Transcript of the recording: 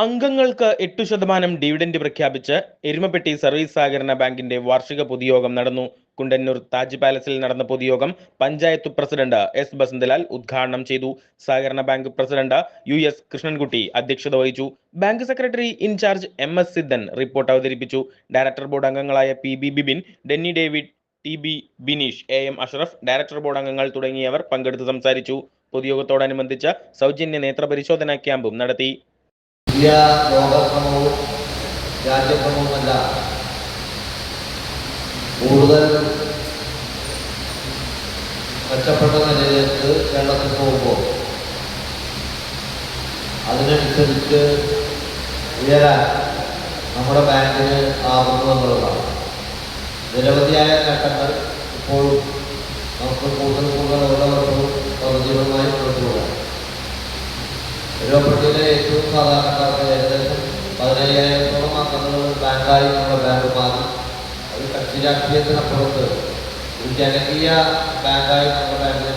അംഗങ്ങൾക്ക് എട്ടു ശതമാനം ഡിവിഡന്റ് പ്രഖ്യാപിച്ച് എരുമപ്പെട്ടി സർവീസ് സഹകരണ ബാങ്കിന്റെ വാർഷിക പൊതുയോഗം നടന്നു. കുണ്ടന്നൂർ താജ് പാലസിൽ നടന്ന പൊതുയോഗം പഞ്ചായത്ത് പ്രസിഡന്റ് എസ് ബസന്തലാൽ ഉദ്ഘാടനം ചെയ്തു. സഹകരണ bank president U S Krishnankutty അധ്യക്ഷത വഹിച്ചു. Bank secretary in charge M S Sidhan report അവതരിപ്പിച്ചു. ഡയറക്ടർ ബോർഡ് അംഗങ്ങളായ P B Bibin Denny David T B Bineesh A M Ashraf director board അംഗങ്ങൾ തുടങ്ങിയവർ പങ്കെടുത്ത് സംസാരിച്ചു. പൊതുയോഗത്തോടനുബന്ധിച്ച് സൗജന്യ നേത്രപരിശോധനാ ക്യാമ്പും നടത്തി. ഇന്ത്യ ലോകക്രമവും രാജ്യക്രമവുമല്ല കൂടുതൽ മെച്ചപ്പെട്ട നിലയിലേക്ക് കേരളത്തിൽ പോകുമ്പോൾ അതിനനുസരിച്ച് ഉയരാൻ നമ്മുടെ ബാങ്കിന് ആകുന്നു എന്നുള്ളതാണ്. നിരവധിയായ നേട്ടങ്ങൾ ഇപ്പോഴും നമുക്ക് കൂടുതൽ സാധാരണക്കാർക്ക് ഏകദേശം പതിനയ്യായിരത്തോളം അംഗങ്ങൾ ബാങ്കായി നമ്മുടെ ബാങ്ക് മാറി അത് കക്ഷി രാഷ്ട്രീയത്തിനപ്പുറത്ത് ഒരു ജനകീയ ബാങ്കായി നമ്മുടെ ബാങ്കിനെ